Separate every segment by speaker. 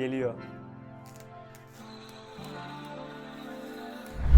Speaker 1: Geliyor.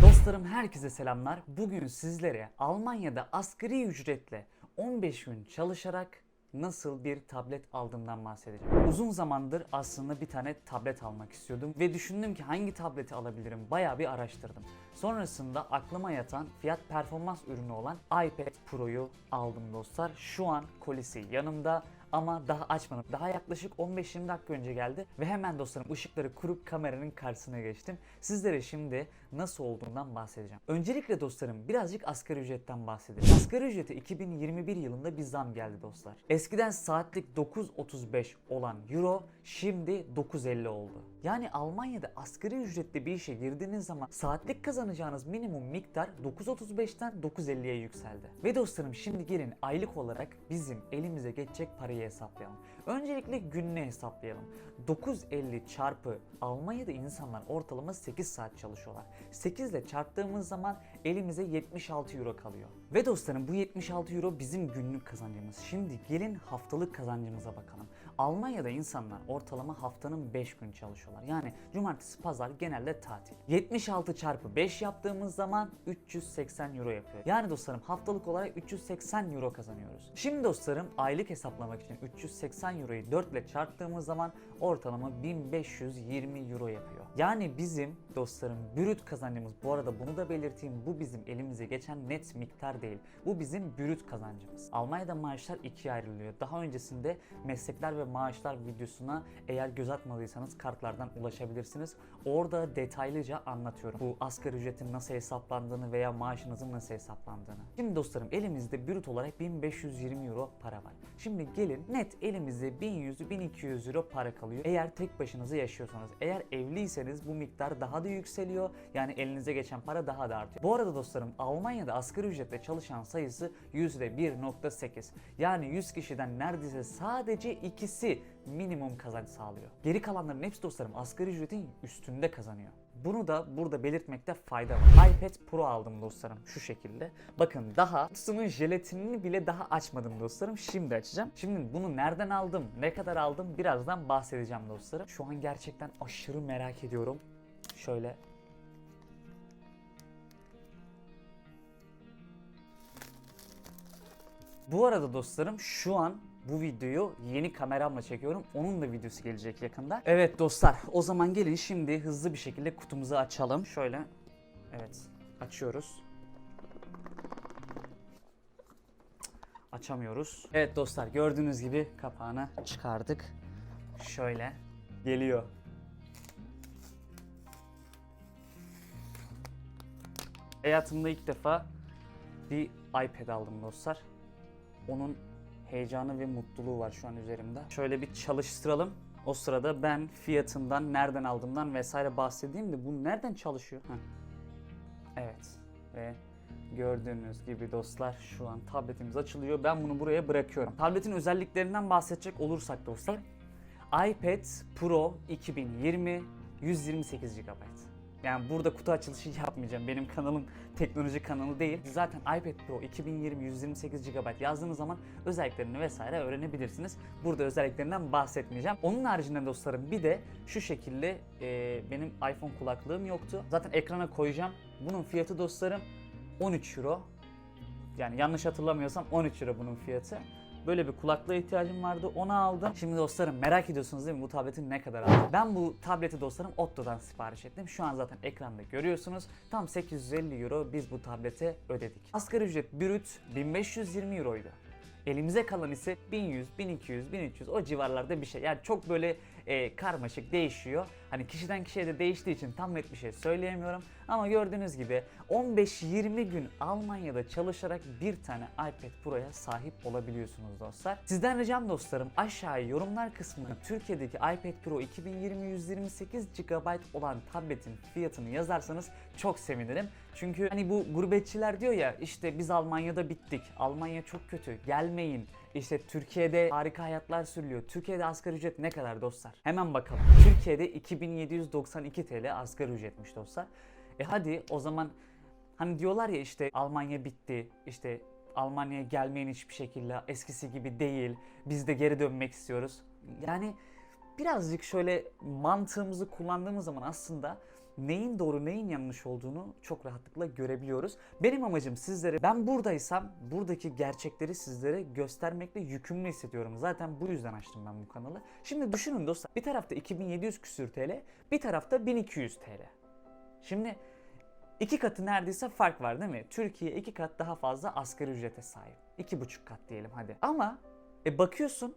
Speaker 1: Dostlarım herkese selamlar. Bugün sizlere Almanya'da asgari ücretle 15 gün çalışarak nasıl bir tablet aldığımdan bahsedeceğim. Uzun zamandır aslında bir tane tablet almak istiyordum ve düşündüm ki hangi tableti alabilirim bayağı bir araştırdım. Sonrasında aklıma yatan fiyat performans ürünü olan iPad Pro'yu aldım dostlar. Şu an kolisi yanımda ama daha açmadım. Daha yaklaşık 15-20 dakika önce geldi ve hemen dostlarım ışıkları kurup kameranın karşısına geçtim. Sizlere şimdi nasıl olduğundan bahsedeceğim. Öncelikle dostlarım birazcık asgari ücretten bahsedelim. Asgari ücrete 2021 yılında bir zam geldi dostlar. Eskiden saatlik 9.35 olan euro şimdi 9.50 oldu. Yani Almanya'da asgari ücretle bir işe girdiğiniz zaman saatlik kazanacağınız minimum miktar 9.35'ten 9.50'ye yükseldi. Ve dostlarım şimdi gelin aylık olarak bizim elimize geçecek parayı hesaplayalım. Öncelikle gününe hesaplayalım. 9.50 çarpı Almanya'da insanlar ortalama 8 saat çalışıyorlar. 8 ile çarptığımız zaman elimize 76 euro kalıyor. Ve dostlarım bu 76 euro bizim günlük kazancımız. Şimdi gelin haftalık kazancımıza bakalım. Almanya'da insanlar ortalama haftanın 5 gün çalışıyorlar. Yani cumartesi pazar genelde tatil. 76 çarpı 5 yaptığımız zaman 380 euro yapıyor. Yani dostlarım haftalık olarak 380 euro kazanıyoruz. Şimdi dostlarım aylık hesaplamak için 380 euroyu 4 ile çarptığımız zaman ortalama 1520 euro yapıyor. Yani bizim dostlarım brüt kazancımız bu arada bunu da belirteyim bu bizim elimize geçen net miktar değil. Bu bizim brüt kazancımız. Almanya'da maaşlar ikiye ayrılıyor. Daha öncesinde meslekler ve maaşlar videosuna eğer göz atmadıysanız kartlardan ulaşabilirsiniz. Orada detaylıca anlatıyorum. Bu asgari ücretin nasıl hesaplandığını veya maaşınızın nasıl hesaplandığını. Şimdi dostlarım elimizde brüt olarak 1520 euro para var. Şimdi gelin net elimizde 1100-1200 euro para kalıyor. Eğer tek başınıza yaşıyorsanız. Eğer evliyseniz bu miktar daha da yükseliyor. Yani elinize geçen para daha da artıyor. Bu arada dostlarım Almanya'da asgari ücretle çalışan sayısı %1.8. Yani 100 kişiden neredeyse sadece ikisi minimum kazanç sağlıyor. Geri kalanların hepsi dostlarım asgari ücretin üstünde kazanıyor. Bunu da burada belirtmekte fayda var. iPad Pro aldım dostlarım şu şekilde. Bakın daha kutusunun jelatinini bile daha açmadım dostlarım. Şimdi açacağım. Şimdi bunu nereden aldım, ne kadar aldım birazdan bahsedeceğim dostlarım. Şu an gerçekten aşırı merak ediyorum. Şöyle Bu arada dostlarım şu an bu videoyu yeni kameramla çekiyorum. Onun da videosu gelecek yakında. Evet dostlar o zaman gelin şimdi hızlı bir şekilde kutumuzu açalım. Şöyle evet açıyoruz. Açamıyoruz. Evet dostlar gördüğünüz gibi kapağını çıkardık. Şöyle geliyor. Hayatımda ilk defa bir iPad aldım dostlar. Onun heyecanı ve mutluluğu var şu an üzerimde. Şöyle bir çalıştıralım. O sırada ben fiyatından, nereden aldığımdan vesaire bahsedeyim de bu nereden çalışıyor? Heh. Evet ve gördüğünüz gibi dostlar şu an tabletimiz açılıyor. Ben bunu buraya bırakıyorum. Tabletin özelliklerinden bahsedecek olursak dostlar iPad Pro 2020 128 GB. Yani burada kutu açılışı yapmayacağım. Benim kanalım teknoloji kanalı değil. Zaten iPad Pro 2020 128 GB yazdığınız zaman özelliklerini vesaire öğrenebilirsiniz. Burada özelliklerinden bahsetmeyeceğim. Onun haricinde dostlarım bir de şu şekilde e, benim iPhone kulaklığım yoktu. Zaten ekrana koyacağım. Bunun fiyatı dostlarım 13 Euro. Yani yanlış hatırlamıyorsam 13 Euro bunun fiyatı. Böyle bir kulaklığa ihtiyacım vardı. Onu aldım. Şimdi dostlarım merak ediyorsunuz değil mi bu tabletin ne kadar aldım? Ben bu tableti dostlarım Otto'dan sipariş ettim. Şu an zaten ekranda görüyorsunuz. Tam 850 euro biz bu tablete ödedik. Asgari ücret brüt 1520 euroydu. Elimize kalan ise 1100, 1200, 1300 o civarlarda bir şey. Yani çok böyle e, karmaşık değişiyor. Hani kişiden kişiye de değiştiği için tam net bir şey söyleyemiyorum. Ama gördüğünüz gibi 15-20 gün Almanya'da çalışarak bir tane iPad Pro'ya sahip olabiliyorsunuz dostlar. Sizden ricam dostlarım aşağıya yorumlar kısmına Türkiye'deki iPad Pro 2020 128 GB olan tabletin fiyatını yazarsanız çok sevinirim. Çünkü hani bu gurbetçiler diyor ya işte biz Almanya'da bittik. Almanya çok kötü. Gelmeyin. İşte Türkiye'de harika hayatlar sürülüyor. Türkiye'de asgari ücret ne kadar dostlar? Hemen bakalım. Türkiye'de 2792 TL asgari ücretmiş dostlar. E hadi o zaman hani diyorlar ya işte Almanya bitti. işte Almanya'ya gelmeyin hiçbir şekilde eskisi gibi değil. Biz de geri dönmek istiyoruz. Yani birazcık şöyle mantığımızı kullandığımız zaman aslında neyin doğru neyin yanlış olduğunu çok rahatlıkla görebiliyoruz. Benim amacım sizlere ben buradaysam buradaki gerçekleri sizlere göstermekle yükümlü hissediyorum. Zaten bu yüzden açtım ben bu kanalı. Şimdi düşünün dostlar bir tarafta 2700 küsür TL bir tarafta 1200 TL. Şimdi iki katı neredeyse fark var değil mi? Türkiye iki kat daha fazla asgari ücrete sahip. İki buçuk kat diyelim hadi. Ama e bakıyorsun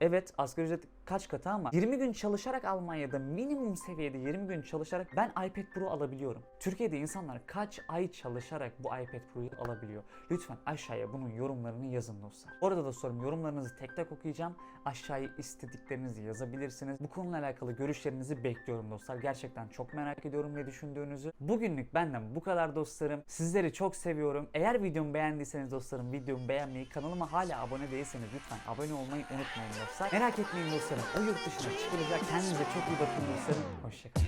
Speaker 1: Evet asgari ücret kaç katı ama 20 gün çalışarak Almanya'da minimum seviyede 20 gün çalışarak ben iPad Pro alabiliyorum. Türkiye'de insanlar kaç ay çalışarak bu iPad Pro'yu alabiliyor? Lütfen aşağıya bunun yorumlarını yazın dostlar. Orada da sorum yorumlarınızı tek tek okuyacağım. Aşağıya istediklerinizi yazabilirsiniz. Bu konuyla alakalı görüşlerinizi bekliyorum dostlar. Gerçekten çok merak ediyorum ne düşündüğünüzü. Bugünlük benden bu kadar dostlarım. Sizleri çok seviyorum. Eğer videomu beğendiyseniz dostlarım videomu beğenmeyi, kanalıma hala abone değilseniz lütfen abone olmayı unutmayın dostlar. Merak etmeyin dostlarım. O yurt dışına çıkılacak. Kendinize çok iyi bakın dostlarım. Hoşçakalın.